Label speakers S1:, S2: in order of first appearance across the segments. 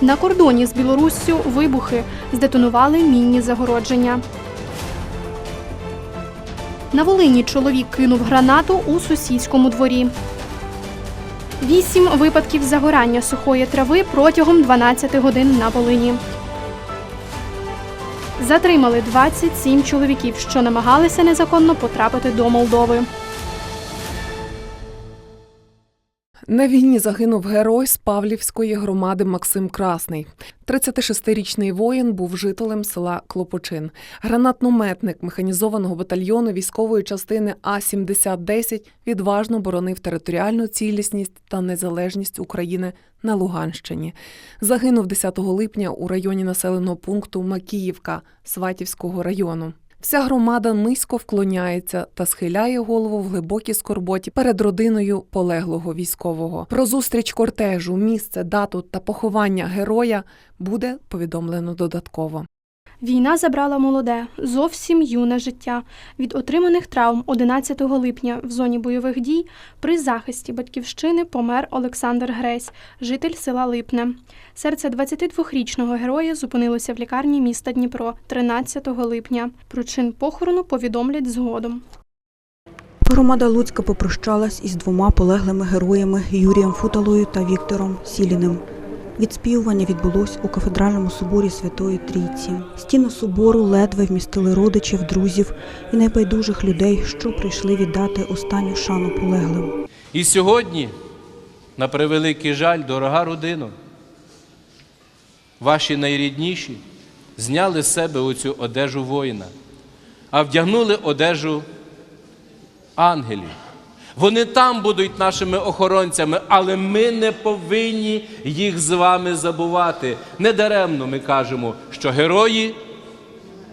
S1: На кордоні з Білоруссю вибухи здетонували мінні загородження. На Волині чоловік кинув гранату у сусідському дворі. Вісім випадків загорання сухої трави протягом 12 годин на Волині. Затримали 27 чоловіків, що намагалися незаконно потрапити до Молдови.
S2: На війні загинув герой з Павлівської громади Максим Красний. 36-річний воїн був жителем села Клопочин. Гранатнометник механізованого батальйону військової частини А-7010 відважно боронив територіальну цілісність та незалежність України на Луганщині. Загинув 10 липня у районі населеного пункту Макіївка Сватівського району. Вся громада низько вклоняється та схиляє голову в глибокій скорботі перед родиною полеглого військового. Про зустріч кортежу, місце, дату та поховання героя буде повідомлено додатково.
S1: Війна забрала молоде, зовсім юне життя. Від отриманих травм 11 липня в зоні бойових дій при захисті батьківщини помер Олександр Гресь, житель села Липне. Серце 22-річного героя зупинилося в лікарні міста Дніпро 13 липня. Про чин похорону повідомлять згодом.
S3: Громада Луцька попрощалась із двома полеглими героями Юрієм Футалою та Віктором Сіліним. Відспівування відбулось у кафедральному соборі Святої Трійці. Стіни собору ледве вмістили родичів, друзів і найбайдужих людей, що прийшли віддати останню шану полеглим.
S4: І сьогодні, на превеликий жаль, дорога родина, ваші найрідніші зняли з себе оцю одежу воїна, а вдягнули одежу ангелів. Вони там будуть нашими охоронцями, але ми не повинні їх з вами забувати. Недаремно ми кажемо, що герої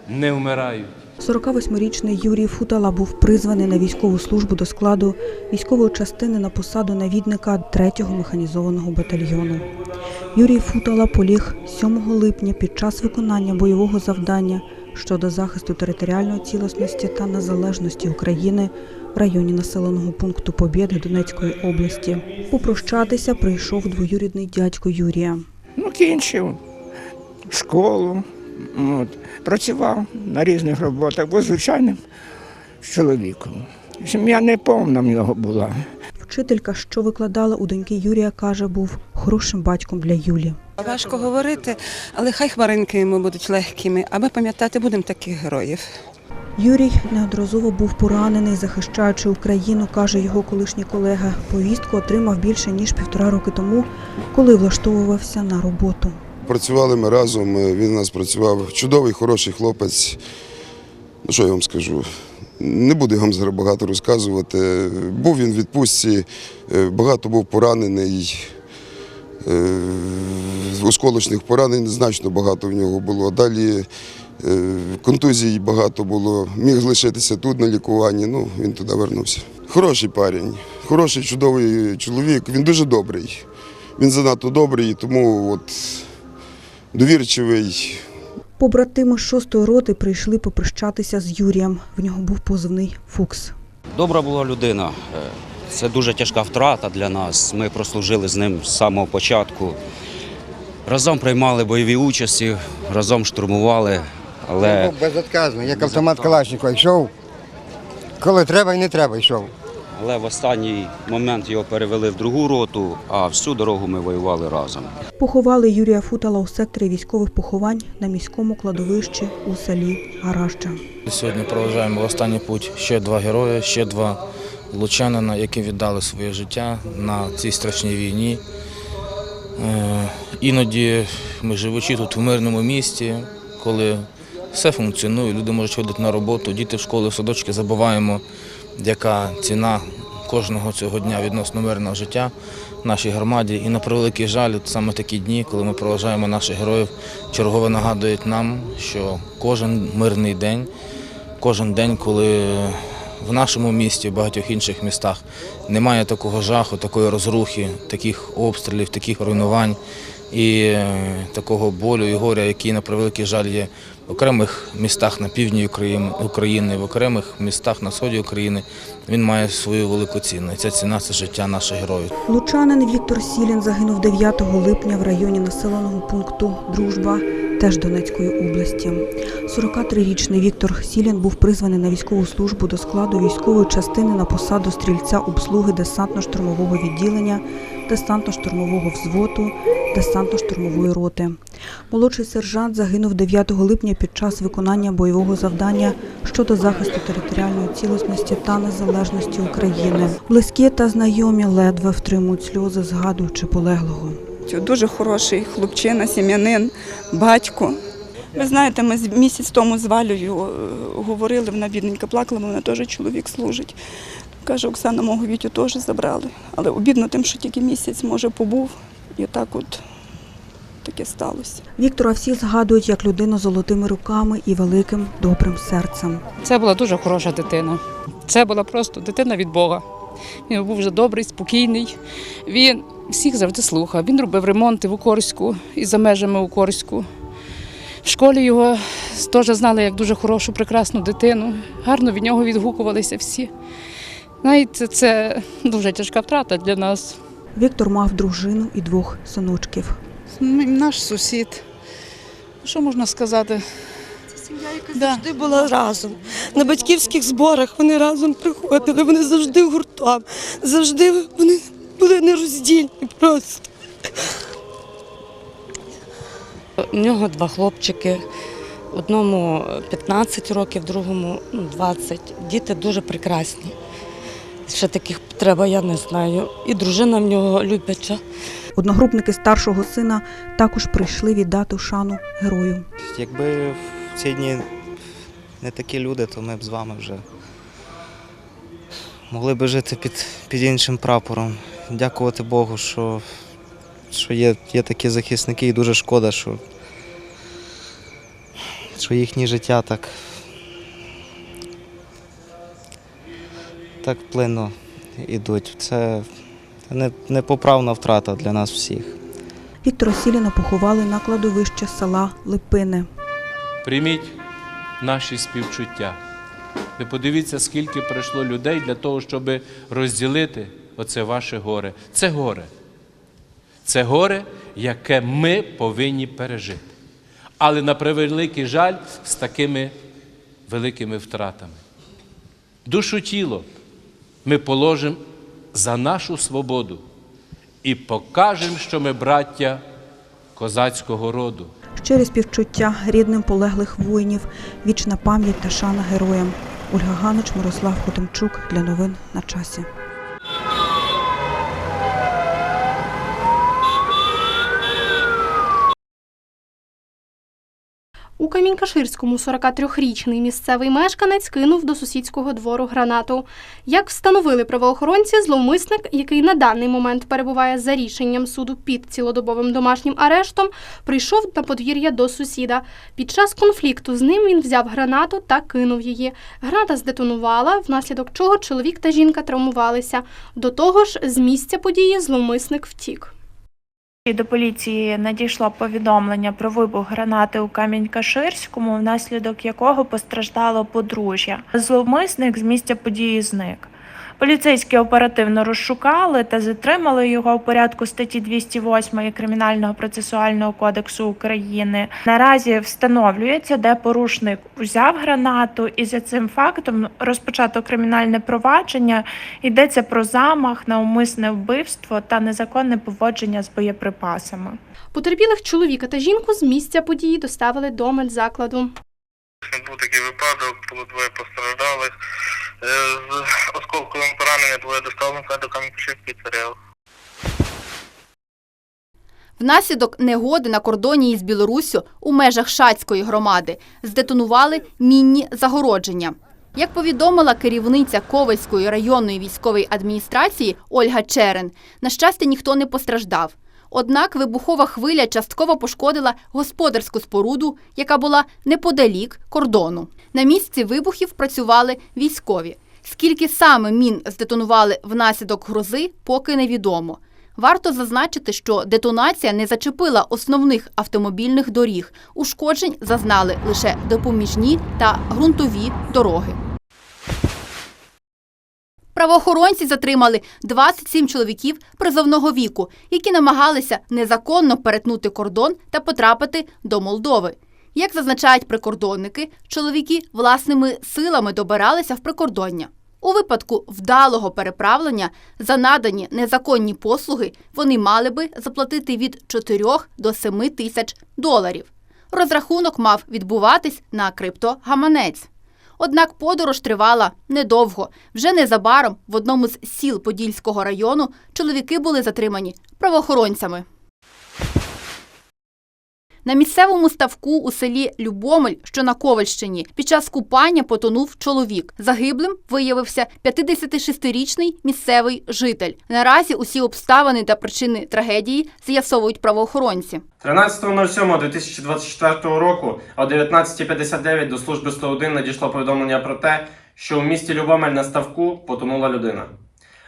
S4: не вмирають.
S3: 48-річний Юрій Футала був призваний на військову службу до складу військової частини на посаду навідника 3-го механізованого батальйону. Юрій Футала поліг 7 липня під час виконання бойового завдання щодо захисту територіальної цілісності та незалежності України в районі населеного пункту Побєди Донецької області. Попрощатися прийшов двоюрідний дядько Юрія.
S5: Ну, кінчив школу, от, працював на різних роботах, був звичайним чоловіком. Сім'я не повна в нього була.
S3: Вчителька, що викладала у доньки Юрія, каже, був хорошим батьком для Юлі.
S6: Важко говорити, але хай хмаринки йому будуть легкими, а ми пам'ятати будемо таких героїв.
S3: Юрій неодноразово був поранений, захищаючи Україну, каже його колишній колега. Повістку отримав більше ніж півтора роки тому, коли влаштовувався на роботу.
S7: Працювали ми разом, е, він у нас працював. Чудовий, хороший хлопець. Ну, що я вам скажу? Не буду вам багато розказувати. Був він в відпустці, е, багато був поранений. Е, Осколочних поранень значно багато в нього було. Далі е, контузій багато було. Міг лишитися тут на лікуванні. Ну, він туди вернувся. Хороший парень, хороший, чудовий чоловік. Він дуже добрий. Він занадто добрий, тому от довірчивий.
S3: Побратими з шостої роти прийшли попрощатися з Юрієм. В нього був позивний Фукс.
S8: Добра була людина. Е, Це дуже тяжка втрата для нас. Ми прослужили з ним з самого початку. Разом приймали бойові участі, разом штурмували, але
S9: безотказно, як автомат Калашникова йшов. Коли треба і не треба йшов.
S8: Але в останній момент його перевели в другу роту, а всю дорогу ми воювали разом.
S3: Поховали Юрія Футала у секторі військових поховань на міському кладовищі у селі Гараща.
S10: Сьогодні проважаємо в останній путь ще два герої, ще два лучанина, які віддали своє життя на цій страшній війні. Е, Іноді ми живучи тут в мирному місті, коли все функціонує, люди можуть ходити на роботу, діти в школи, в садочки, забуваємо, яка ціна кожного цього дня відносно мирного життя в нашій громаді. І на превеликий жаль, саме такі дні, коли ми проважаємо наших героїв, чергово нагадують нам, що кожен мирний день, кожен день, коли в нашому місті, в багатьох інших містах немає такого жаху, такої розрухи, таких обстрілів, таких руйнувань і е, такого болю і горя, який на превеликий жаль є в окремих містах на півдні України, в окремих містах на сході України він має свою велику ціну. Ця ціна це життя наших героїв.
S3: Лучанин Віктор Сілін загинув 9 липня в районі населеного пункту Дружба, теж Донецької області. 43-річний Віктор Сілін був призваний на військову службу до складу військової частини на посаду стрільця обслуги десантно-штурмового відділення, десантно-штурмового взводу, десантно-штурмової роти. Молодший сержант загинув 9 липня під час виконання бойового завдання щодо захисту територіальної цілісності та незалежності України. Близькі та знайомі ледве втримують сльози, згадуючи полеглого.
S11: Дуже хороший хлопчина, сім'янин, батько. Ви знаєте, ми місяць тому з Валею е, говорили, вона бідненька плакала, вона теж чоловік служить. Каже, Оксана, мого Вітю теж забрали. Але обідно тим, що тільки місяць, може, побув, і так от таке сталося.
S3: Віктора всі згадують як людину з золотими руками і великим добрим серцем.
S12: Це була дуже хороша дитина. Це була просто дитина від Бога. Він був вже добрий, спокійний. Він всіх завжди слухав. Він робив ремонти в Укорську і за межами Укорську. В школі його теж знали як дуже хорошу, прекрасну дитину. Гарно від нього відгукувалися всі. Знаєте, це дуже тяжка втрата для нас.
S3: Віктор мав дружину і двох синочків.
S13: Наш сусід. Що можна сказати?
S14: Це сім'я, яка
S13: Да.
S14: завжди була разом. На батьківських зборах вони разом приходили, вони завжди гуртом, завжди вони були нероздільні просто.
S13: У нього два хлопчики. Одному 15 років, другому ну, 20. Діти дуже прекрасні. Ще таких треба, я не знаю. І дружина в нього любяча.
S3: Одногрупники старшого сина також прийшли віддати шану герою.
S15: Якби в ці дні не такі люди, то ми б з вами вже могли б жити під, під іншим прапором. Дякувати Богу, що, що є, є такі захисники, і дуже шкода, що, що їхні життя так, так плинно йдуть. Це непоправна втрата для нас всіх.
S3: Віктора Сіліна поховали на кладовище села Липини.
S4: Прийміть наші співчуття. Ви подивіться, скільки прийшло людей для того, щоб розділити оце ваше горе. Це горе. Це горе, яке ми повинні пережити. Але на превеликий жаль з такими великими втратами. Душу тіло ми положимо за нашу свободу і покажемо, що ми браття козацького роду.
S3: Щирі співчуття рідним полеглих воїнів, вічна пам'ять та шана героям. Ольга Ганич, Мирослав Хотимчук для новин на часі.
S1: У Камінькаширському 43-річний місцевий мешканець кинув до сусідського двору гранату. Як встановили правоохоронці, зловмисник, який на даний момент перебуває за рішенням суду під цілодобовим домашнім арештом, прийшов на подвір'я до сусіда. Під час конфлікту з ним він взяв гранату та кинув її. Граната здетонувала, внаслідок чого чоловік та жінка травмувалися. До того ж, з місця події зловмисник втік.
S16: До поліції надійшло повідомлення про вибух гранати у Камінь-Каширському, внаслідок якого постраждало подружжя. Зловмисник з місця події зник. Поліцейські оперативно розшукали та затримали його у порядку статті 208 Кримінального процесуального кодексу України. Наразі встановлюється, де порушник взяв гранату, і за цим фактом розпочато кримінальне провадження. Йдеться про замах на умисне вбивство та незаконне поводження з боєприпасами.
S1: Потерпілих чоловіка та жінку з місця події доставили до медзакладу.
S17: Був такий випадок, було двоє постраждалих. Е, З осколковим пораненням двоє доставлено до Кам'янки ЦРЛ.
S18: Внаслідок негоди на кордоні із Білоруссю у межах Шацької громади здетонували мінні загородження. Як повідомила керівниця Ковальської районної військової адміністрації Ольга Черен, на щастя, ніхто не постраждав. Однак вибухова хвиля частково пошкодила господарську споруду, яка була неподалік кордону. На місці вибухів працювали військові. Скільки саме мін здетонували внаслідок грози, поки невідомо. Варто зазначити, що детонація не зачепила основних автомобільних доріг. Ушкоджень зазнали лише допоміжні та ґрунтові дороги. Правоохоронці затримали 27 чоловіків призовного віку, які намагалися незаконно перетнути кордон та потрапити до Молдови. Як зазначають прикордонники, чоловіки власними силами добиралися в прикордоння. У випадку вдалого переправлення за надані незаконні послуги вони мали би заплатити від 4 до 7 тисяч доларів. Розрахунок мав відбуватись на криптогаманець. Однак подорож тривала недовго. Вже незабаром в одному з сіл Подільського району чоловіки були затримані правоохоронцями. На місцевому ставку у селі Любомель, що на Ковальщині, під час купання потонув чоловік. Загиблим виявився 56-річний місцевий житель. Наразі усі обставини та причини трагедії з'ясовують правоохоронці.
S19: 13.07.2024 року о 19.59 до служби 101 надійшло повідомлення про те, що у місті Любомель на ставку потонула людина.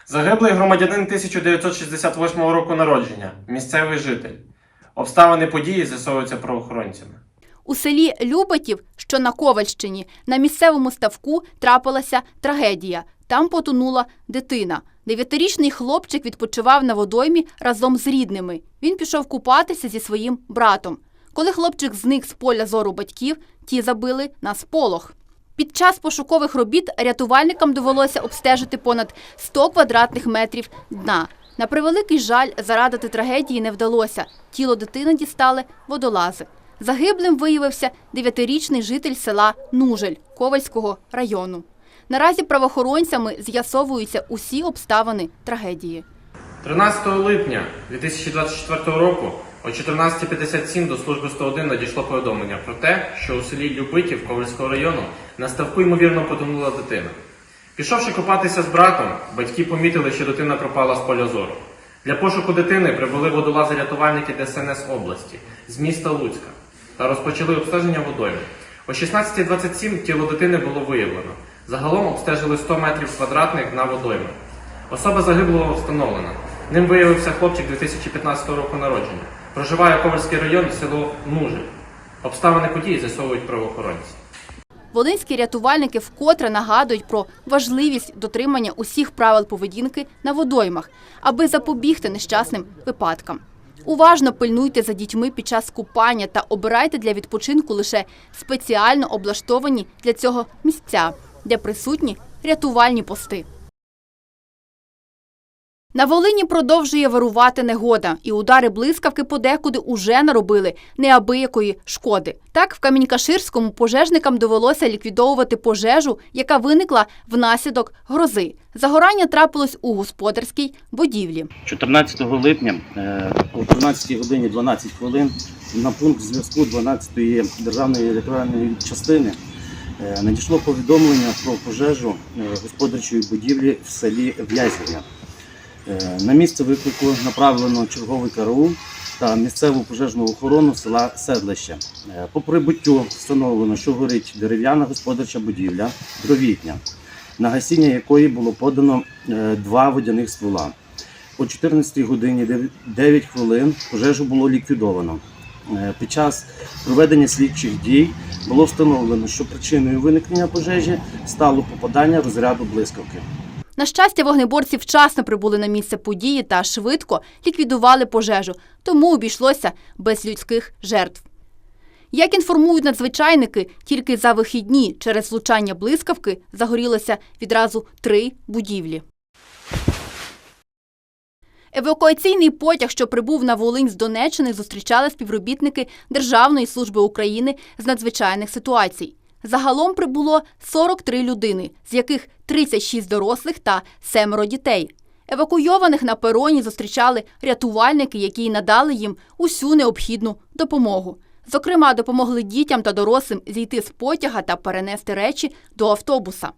S19: Загиблий громадянин 1968 року народження, місцевий житель. Обставини події з'ясовуються правоохоронцями.
S18: У селі Любатів, що на Ковальщині, на місцевому ставку трапилася трагедія. Там потонула дитина. Дев'ятирічний хлопчик відпочивав на водоймі разом з рідними. Він пішов купатися зі своїм братом. Коли хлопчик зник з поля зору батьків, ті забили на сполох. Під час пошукових робіт рятувальникам довелося обстежити понад 100 квадратних метрів дна. На превеликий жаль, зарадити трагедії не вдалося. Тіло дитини дістали водолази. Загиблим виявився дев'ятирічний житель села Нужель Ковальського району. Наразі правоохоронцями з'ясовуються усі обставини трагедії.
S19: 13 липня 2024 року о 14.57 до служби 101 надійшло повідомлення про те, що у селі Любитів Ковальського району на ставку ймовірно потонула дитина. Пішовши купатися з братом, батьки помітили, що дитина пропала з поля зору. Для пошуку дитини прибули водолази-рятувальники ДСНС області з міста Луцька та розпочали обстеження водойми. О 16.27 тіло дитини було виявлено. Загалом обстежили 100 метрів квадратних на водойми. Особа загиблого встановлена. Ним виявився хлопчик 2015 року народження. Проживає Ковальський район, село Нужель. Обставини події з'ясовують правоохоронці.
S18: Волинські рятувальники вкотре нагадують про важливість дотримання усіх правил поведінки на водоймах, аби запобігти нещасним випадкам. Уважно пильнуйте за дітьми під час купання та обирайте для відпочинку лише спеціально облаштовані для цього місця, де присутні рятувальні пости. На Волині продовжує вирувати негода, і удари блискавки подекуди уже наробили неабиякої шкоди. Так, в Камінькаширському пожежникам довелося ліквідовувати пожежу, яка виникла внаслідок грози. Загорання трапилось у господарській будівлі.
S20: 14 липня е, о 13 годині 12 хвилин на пункт зв'язку 12-ї державної рятувальної частини е, надійшло повідомлення про пожежу е, господарчої будівлі в селі В'язівня. Е, На місце виклику направлено черговий караул та місцеву пожежну охорону села Седлище. Е, По прибуттю встановлено, що горить дерев'яна господарча будівля дровітня, на гасіння якої було подано е, два водяних ствола. О 14 годині 9 хвилин пожежу було ліквідовано. Під час проведення слідчих дій було встановлено, що причиною виникнення пожежі стало попадання розряду блискавки.
S18: На щастя, вогнеборці вчасно прибули на місце події та швидко ліквідували пожежу, тому обійшлося без людських жертв. Як інформують надзвичайники, тільки за вихідні через влучання блискавки загорілося відразу три будівлі. Евакуаційний потяг, що прибув на Волинь з Донеччини, зустрічали співробітники Державної служби України з надзвичайних ситуацій. Загалом прибуло 43 людини, з яких 36 дорослих та семеро дітей. Евакуйованих на пероні зустрічали рятувальники, які надали їм усю необхідну допомогу. Зокрема, допомогли дітям та дорослим зійти з потяга та перенести речі до автобуса.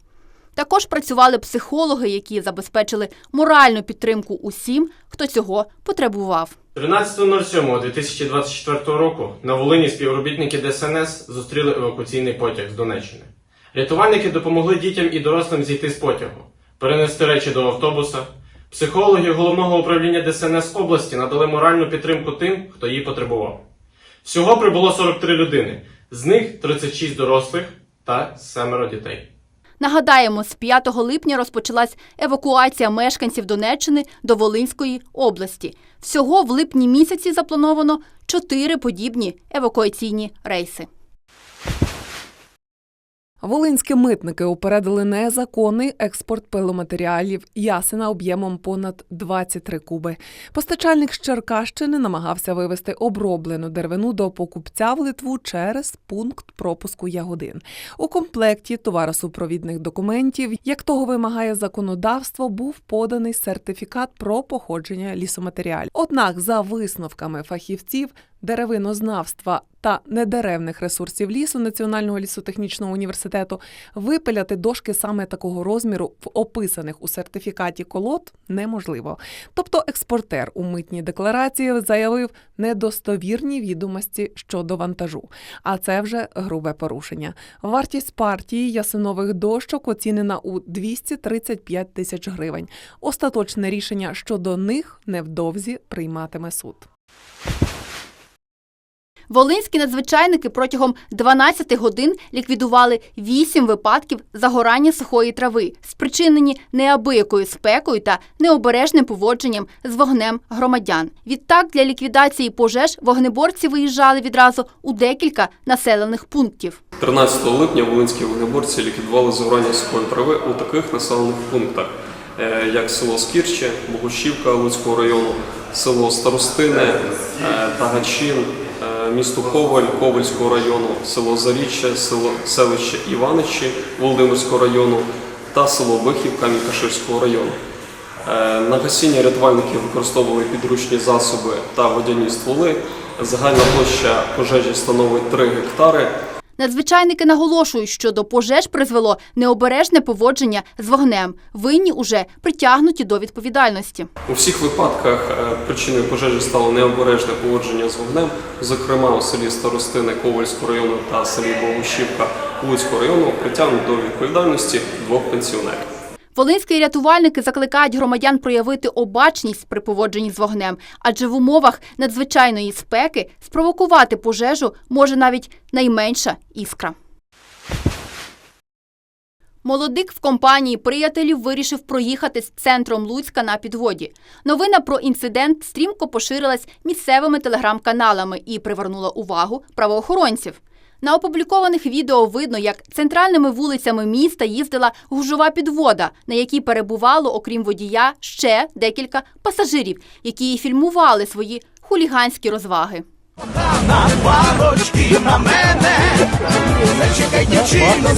S18: Також працювали психологи, які забезпечили моральну підтримку усім, хто цього потребував.
S19: 13.07.2024 року на Волині співробітники ДСНС зустріли евакуаційний потяг з Донеччини. Рятувальники допомогли дітям і дорослим зійти з потягу, перенести речі до автобуса, Психологи головного управління ДСНС області надали моральну підтримку тим, хто її потребував. Всього прибуло 43 людини, з них 36 дорослих та семеро дітей.
S18: Нагадаємо, з 5 липня розпочалась евакуація мешканців Донеччини до Волинської області. Всього в липні місяці заплановано чотири подібні евакуаційні рейси.
S2: Волинські митники упередили незаконний експорт пиломатеріалів ясена об'ємом понад 23 куби. Постачальник з Черкащини намагався вивезти оброблену деревину до покупця в Литву через пункт пропуску Ягодин. У комплекті товаросупровідних документів, як того вимагає законодавство, був поданий сертифікат про походження лісоматеріалів. Однак, за висновками фахівців, деревинознавства та недеревних ресурсів лісу Національного лісотехнічного університету випиляти дошки саме такого розміру в описаних у сертифікаті колод неможливо. Тобто експортер у митній декларації заявив недостовірні відомості щодо вантажу. А це вже грубе порушення. Вартість партії ясинових дощок оцінена у 235 тисяч гривень. Остаточне рішення щодо них невдовзі прийматиме суд.
S18: Волинські надзвичайники протягом 12 годин ліквідували 8 випадків загорання сухої трави, спричинені неабиякою спекою та необережним поводженням з вогнем громадян. Відтак для ліквідації пожеж вогнеборці виїжджали відразу у декілька населених пунктів.
S21: 13 липня волинські вогнеборці ліквідували загорання сухої трави у таких населених пунктах, е, як село Скірче, Богущівка Луцького району, село Старостине, е, Тагачин, місто Коваль Ковальського району, село Заріччя, село селище Іваничі Володимирського району та село Вихівка Камінь-Каширського району. Е, На гасіння рятувальники використовували підручні засоби та водяні стволи. Загальна площа пожежі становить 3 гектари.
S18: Надзвичайники наголошують, що до пожеж призвело необережне поводження з вогнем. Винні уже притягнуті до відповідальності.
S21: У всіх випадках е, причиною пожежі стало необережне поводження з вогнем, зокрема у селі Старостини Ковальського району та селі Богущівка Луцького району притягнуто до відповідальності двох пенсіонерів.
S18: Волинські рятувальники закликають громадян проявити обачність при поводженні з вогнем, адже в умовах надзвичайної спеки спровокувати пожежу може навіть найменша іскра. Молодик в компанії приятелів вирішив проїхати з центром Луцька на підводі. Новина про інцидент стрімко поширилась місцевими телеграм-каналами і привернула увагу правоохоронців. На опублікованих відео видно, як центральними вулицями міста їздила гужова підвода, на якій перебувало, окрім водія, ще декілька пасажирів, які і фільмували свої хуліганські розваги.
S22: На Палочки на мене, зачекай дівчину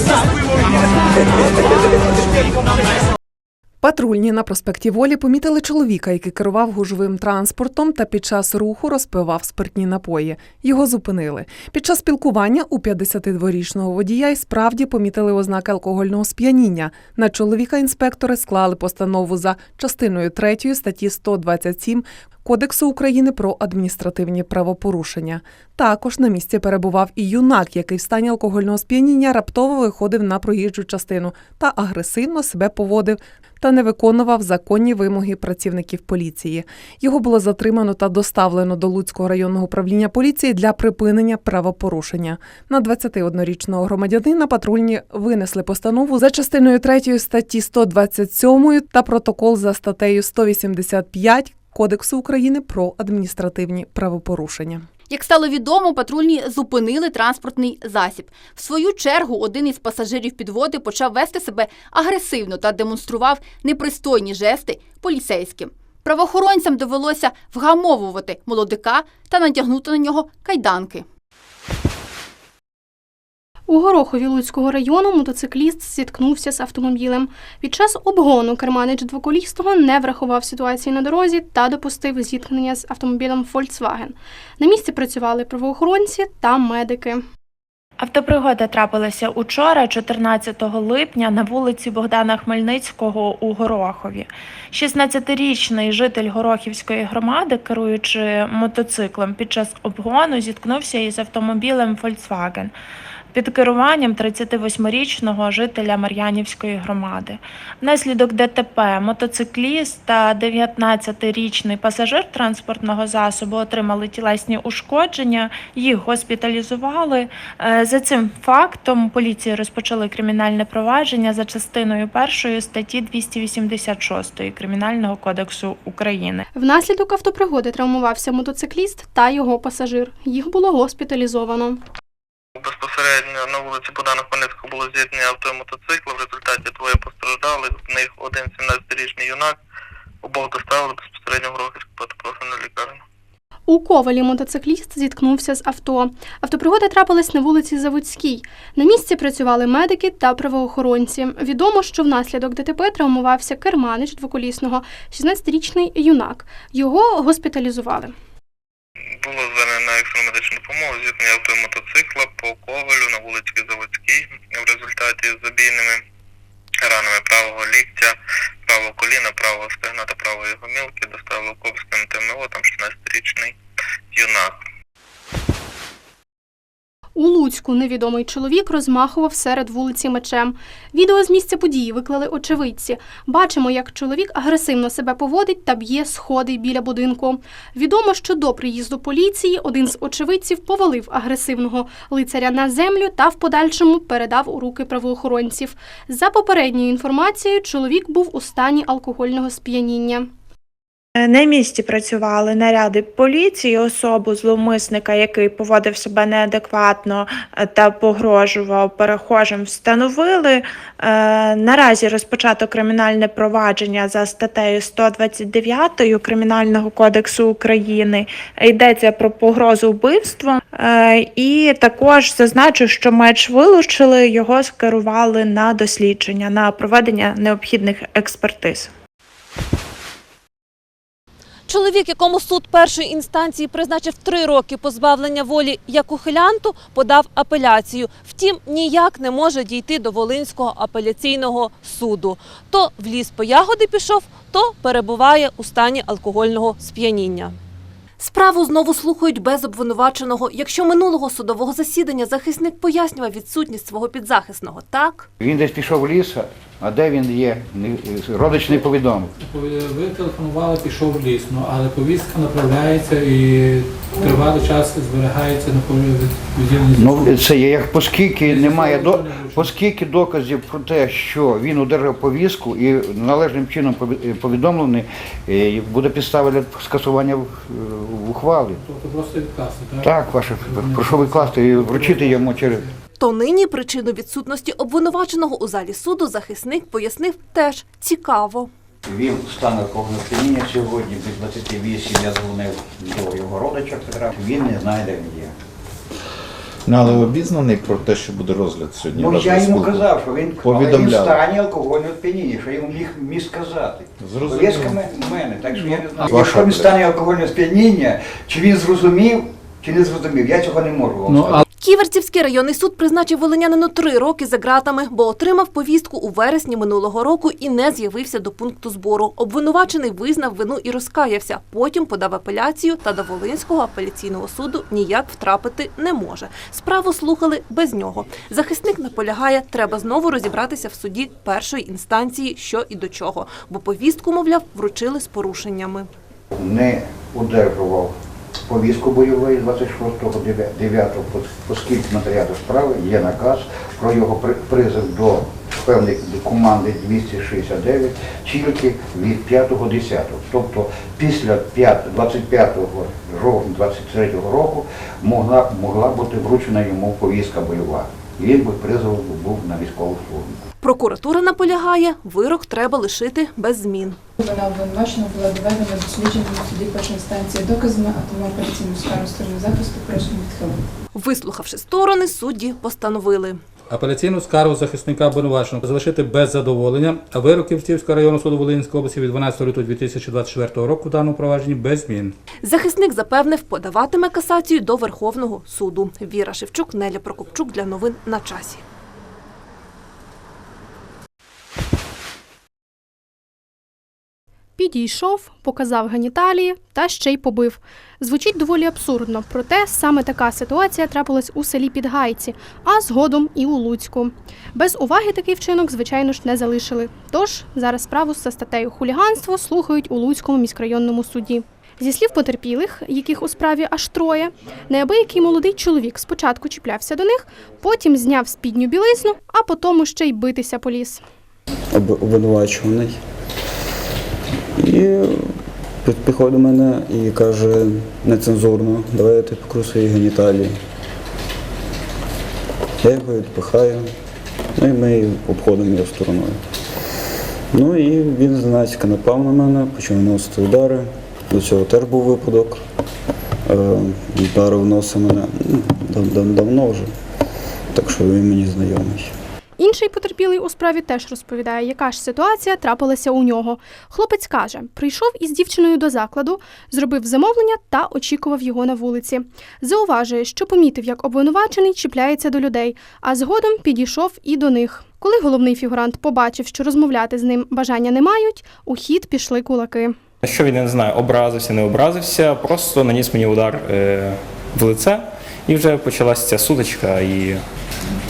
S2: Патрульні на проспекті Волі помітили чоловіка, який керував гужовим транспортом та під час руху розпивав спиртні напої. Його зупинили. Під час спілкування у 52-річного водія й справді помітили ознаки алкогольного сп'яніння. На чоловіка інспектори склали постанову за частиною 3 статті 127 Кодексу України про адміністративні правопорушення. Також на місці перебував і юнак, який в стані алкогольного сп'яніння раптово виходив на проїжджу частину та агресивно себе поводив та не виконував законні вимоги працівників поліції. Його було затримано та доставлено до Луцького районного управління поліції для припинення правопорушення. На 21-річного громадянина патрульні винесли постанову за частиною 3 статті 127 та протокол за статтею 185 Кодексу України про адміністративні правопорушення.
S18: Як стало відомо, патрульні зупинили транспортний засіб. В свою чергу один із пасажирів підводи почав вести себе агресивно та демонстрував непристойні жести поліцейським. Правоохоронцям довелося вгамовувати молодика та натягнути на нього кайданки.
S1: У Горохові Луцького району мотоцикліст зіткнувся з автомобілем. Під час обгону керманич двоколісного не врахував ситуації на дорозі та допустив зіткнення з автомобілем Volkswagen. На місці працювали правоохоронці та медики.
S16: Автопригода трапилася учора, 14 липня, на вулиці Богдана Хмельницького у Горохові. 16-річний житель Горохівської громади, керуючи мотоциклом під час обгону, зіткнувся із автомобілем Volkswagen. Під керуванням 38-річного жителя Мар'янівської громади. Внаслідок ДТП мотоцикліст та 19-річний пасажир транспортного засобу отримали тілесні ушкодження, їх госпіталізували. Е, За цим фактом поліції розпочали кримінальне провадження за частиною першої статті 286 Кримінального кодексу України.
S1: Внаслідок автопригоди травмувався мотоцикліст та його пасажир. Їх було госпіталізовано.
S17: Безпосередньо на вулиці Богдана Було авто. В результаті двоє постраждали. З них один 17-річний юнак. Обох доставили безпосередньо в Рохівську профільну лікарню.
S1: У Ковалі мотоцикліст зіткнувся з авто. Автопригода трапилась на вулиці Заводській. На місці працювали медики та правоохоронці. Відомо, що внаслідок ДТП травмувався керманич двоколісного 16-річний юнак. Його госпіталізували.
S17: Було звернено екстрену медичну допомогу, зіткнення авто і мотоцикла по Ковалю на вулиці Заводській. В результаті з забійними ранами правого ліктя, правого коліна, правого стегна та правої гомілки доставили Копським ТМО, там 16-річний юнак.
S1: У Луцьку невідомий чоловік розмахував серед вулиці мечем. Відео з місця події виклали очевидці. Бачимо, як чоловік агресивно себе поводить та б'є сходи біля будинку. Відомо, що до приїзду поліції один з очевидців повалив агресивного лицаря на землю та в подальшому передав у руки правоохоронців. За попередньою інформацією, чоловік був у стані алкогольного сп'яніння.
S16: На місці працювали наряди поліції. Особу зловмисника, який поводив себе неадекватно е, та погрожував перехожим, встановили. Е, Наразі розпочато кримінальне провадження за статтею 129 Кримінального кодексу України. Йдеться про погрозу вбивством. Е, І також зазначу, що меч вилучили, його скерували на дослідження, на проведення необхідних експертиз.
S23: Чоловік, якому суд першої інстанції призначив три роки позбавлення волі як ухилянту, подав апеляцію. Втім, ніяк не може дійти до Волинського апеляційного суду. То в ліс по ягоди пішов, то перебуває у стані алкогольного сп'яніння. Справу знову слухають без обвинуваченого. Якщо минулого судового засідання захисник пояснював відсутність свого підзахисного, так
S24: Він десь пішов в ліс, а де він є, не- родич не повідомив.
S25: Ви телефонували, пішов в ліс, ну, але повістка направляється і тривалий час зберігається на.
S24: Ну це є як оскільки немає до оскільки доказів про те, що він одержав повістку і належним чином пові- повідомлений, е, буде підстава для скасування в- ухвалі.
S25: Тобто просто відкласти, так?
S24: Так, ваше прошу викласти і вручити йому через.
S23: то нині причину відсутності обвинуваченого у залі суду захисник пояснив теж цікаво.
S24: Він стане алкогольного сп'яніння сьогодні без 28 я дзвонив до його родича Петра. Він не знає, де він є.
S26: Ну, але обізнаний про те, що буде розгляд сьогодні.
S24: Ну я йому казав, що він але він в стані алкогольного сп'яніння, що я йому міг, міг сказати.
S26: Зрозуміло.
S24: Повістка мене, так що я не знаю.
S26: Ваша
S24: Якщо він в стані алкогольного сп'яніння, чи він зрозумів, чи не зрозумів, я цього не можу вам сказати.
S23: Ківерцівський районний суд призначив волинянину три роки за ґратами, бо отримав повістку у вересні минулого року і не з'явився до пункту збору. Обвинувачений визнав вину і розкаявся. Потім подав апеляцію та до Волинського апеляційного суду ніяк втрапити не може. Справу слухали без нього. Захисник наполягає, треба знову розібратися в суді першої інстанції, що і до чого, бо повістку, мовляв, вручили з порушеннями.
S24: Не одержував повістку бойової 26.09, оскільки матеріалу справи є наказ про його при- призов до певної команди 269 тільки від 5.10. Тобто після 5 25 жовтня 23 року могла, могла бути вручена йому повістка бойова. Він би призов був на військову службу.
S23: Прокуратура наполягає, вирок треба лишити без змін.
S27: Вона обвинувачена була доведена дослідженням у суді першої інстанції доказами, а тому апеляційну скаргу сторони захисту просимо відхилити.
S23: Вислухавши сторони, судді постановили.
S25: Апеляційну скаргу захисника обвинуваченого залишити без задоволення, а вирок Київського районного суду Волинської області від 12 лютого 2024 року в даному провадженні без змін.
S23: Захисник запевнив, подаватиме касацію до Верховного суду. Віра Шевчук, Неля Прокопчук для новин на часі.
S1: Підійшов, показав геніталії та ще й побив. Звучить доволі абсурдно, проте саме така ситуація трапилась у селі Підгайці, а згодом і у Луцьку. Без уваги такий вчинок, звичайно ж, не залишили. Тож зараз справу за статтею хуліганство слухають у Луцькому міськрайонному суді. Зі слів потерпілих, яких у справі аж троє, неабиякий молодий чоловік спочатку чіплявся до них, потім зняв спідню білизну, а потім ще й битися поліз.
S28: об- обвинувачуваний. І підходить до мене і каже нецензурно, давай я тобі покру свої геніталії. Я його відпихаю, ну і ми обходимо його стороною. Ну і він зненацька напав на мене, почав наносити удари. До цього теж був випадок. Е, Ударив носа мене ну, дав- дав- давно вже, так що він мені знайомий.
S1: Інший потерпілий у справі теж розповідає, яка ж ситуація трапилася у нього. Хлопець каже, прийшов із дівчиною до закладу, зробив замовлення та очікував його на вулиці. Зауважує, що помітив, як обвинувачений чіпляється до людей, а згодом підійшов і до них. Коли головний фігурант побачив, що розмовляти з ним бажання не мають, у хід пішли кулаки.
S29: Що він я не знаю, образився, не образився, просто наніс мені удар е, в лице, і вже почалася ця сутичка, і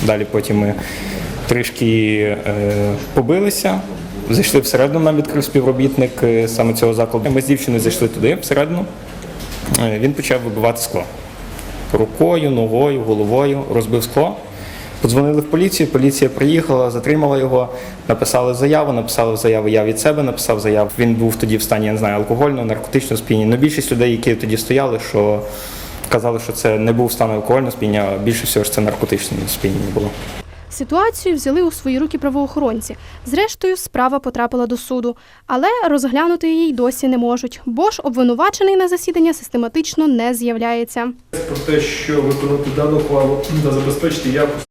S29: далі потім ми трішки е, побилися. Зайшли всередину, нам відкрив співробітник е, саме цього закладу. Ми з дівчиною зайшли туди, всередину. Е, він почав вибивати скло. Рукою, ногою, головою розбив скло. Подзвонили в поліцію, поліція приїхала, затримала його, написали заяву, написали заяву. Я від себе написав заяву. Він був тоді в стані, я не знаю, алкогольного, наркотичного сп'яніння. Ну, більшість людей, які тоді стояли, що казали, що це не був стан алкогольного сп'яніння, а більше всього ж це наркотичне сп'яніння було.
S1: Ситуацію взяли у свої руки правоохоронці. Зрештою, справа потрапила до суду, але розглянути її досі не можуть, бо ж обвинувачений на засідання систематично не з'являється.
S30: про те, що виконати дану ухвалу та забезпечити якість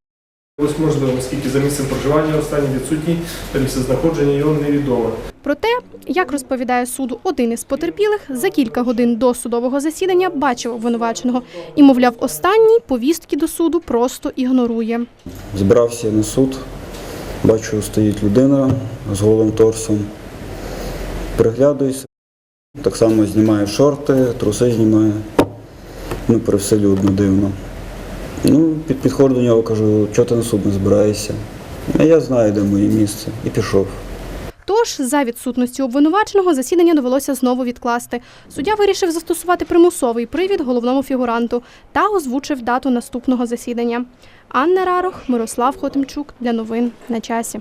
S30: ось можливо, оскільки за місцем проживання останній відсутній та місце знаходження його невідоме.
S1: Проте, як розповідає суду один із потерпілих, за кілька годин до судового засідання бачив обвинуваченого і, мовляв, останній повістки до суду просто ігнорує.
S28: Збирався на суд, бачу, стоїть людина з голим торсом. Приглядуюся, так само знімає шорти, труси знімає. Ну, привселюдно дивно. Ну, під, підходжу до нього, кажу, чого ти на суд збираєшся? А я знаю, де моє місце, і пішов.
S1: Тож, за відсутності обвинуваченого, засідання довелося знову відкласти. Суддя вирішив застосувати примусовий привід головному фігуранту та озвучив дату наступного засідання. Анна Рарох, Мирослав Хотимчук для новин на часі.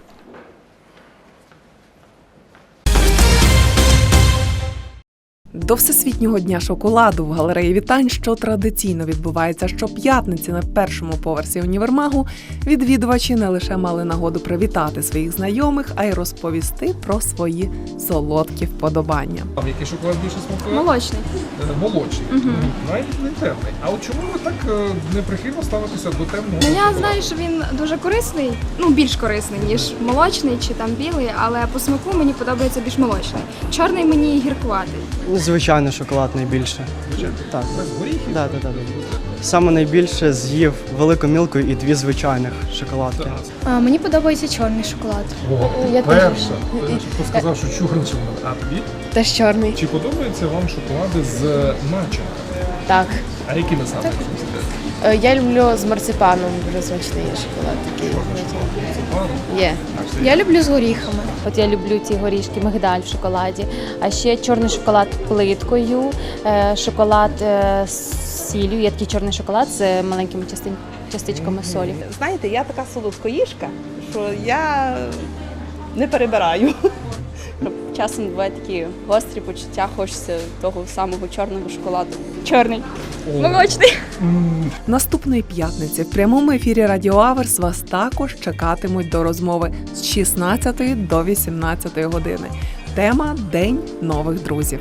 S2: До Всесвітнього дня шоколаду в галереї вітань, що традиційно відбувається щоп'ятниці на першому поверсі універмагу, відвідувачі не лише мали нагоду привітати своїх знайомих, а й розповісти про свої солодкі вподобання.
S31: Вам який шоколад більше смакує?
S32: Молочний.
S31: Е, Молочний.
S32: Мгм.
S31: Навіть не темний. А от чому ви так е, неприхильно ставитеся до темного?
S32: Ну, я знаю, що він дуже корисний, ну більш корисний, ніж молочний чи там білий, але по смаку мені подобається більш молочний. Чорний мені гіркуватий.
S33: Звичайно, шоколад найбільше.
S31: Звичайно?
S33: Так.
S31: Без горіхів?
S33: Так, так, да, да. Саме найбільше з'їв велику мілку і дві звичайних шоколадки.
S32: А, мені подобається чорний шоколад.
S31: О,
S32: Я
S31: перша. Хто сказав, що чорний шоколад. А тобі?
S32: Теж чорний.
S31: Чи подобаються вам шоколади з начинками?
S32: Так.
S31: А які насади?
S32: Е, Я люблю з марципаном дуже смачний шоколад такий. Є. Я люблю з горіхами.
S34: От я люблю ці горішки, мигдаль в шоколаді, а ще чорний шоколад плиткою, е, шоколад е, з сіллю. Є такий чорний шоколад з маленькими частин- частичками солі.
S35: Знаєте, я така солодкоїжка, що я не перебираю.
S34: Часом бувають такі гострі почуття, хочеться того самого чорного шоколаду. Чорний.
S32: Молочний.
S2: Наступної п'ятниці в прямому ефірі Радіо Аверс вас також чекатимуть до розмови з 16 до 18 години. Тема День нових друзів.